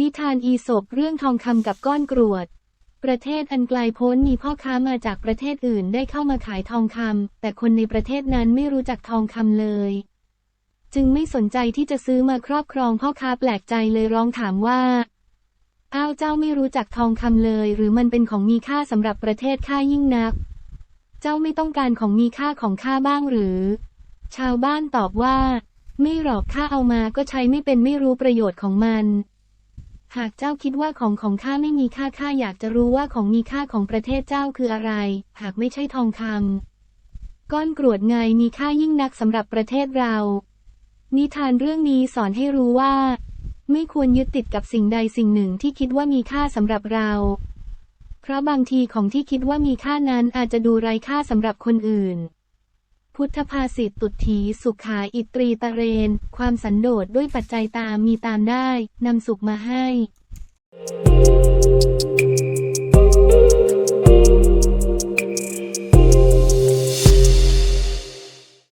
นิทานอีสบเรื่องทองคำกับก้อนกรวด ประเทศอันไกลโพ้นมีพ่อค้ามาจากประเทศอื่นได้เข้ามาขายทองคำแต่คนในประเทศนั้นไม่รู้จักทองคำเลย จึงไม่สนใจที่จะซื้อมาครอบครองพ่อค้าแปลกใจเลยร้องถามว่าอ้าวเจ้าไม่รู้จักทองคำเลย หรือมันเป็นของมีค่าสำหรับประเทศข้ายิ่งนัก เจ้าไม่ต้องการของมีค่าของข้าบ้างหรือ ชาวบ้านตอบว่า ไม่หรอกข้าเอามาก็ใช้ไม่เป็นไม่รู้ประโยชน์ของมัน หากเจ้าคิดว่าของของข้าไม่มีค่าข้าอยากจะรู้ว่าของมีค่าของประเทศเจ้าคืออะไร หากไม่ใช่ทองคำก้อนกรวดไงมีค่ายิ่งนักสำหรับประเทศเรา นิทานเรื่องนี้สอนให้รู้ว่า ไม่ควรยึดติดกับสิ่งใดสิ่งหนึ่งที่คิดว่ามีค่าสำหรับเรา เพราะบางทีของที่คิดว่ามีค่านั้นอาจจะดูไร้ค่าสำหรับคนอื่น พุทธภาษิตตุถีสุขาอิตรีตะเรน ความสันโดษด้วยปัจจัยตามมีตามได้ นำสุขมาให้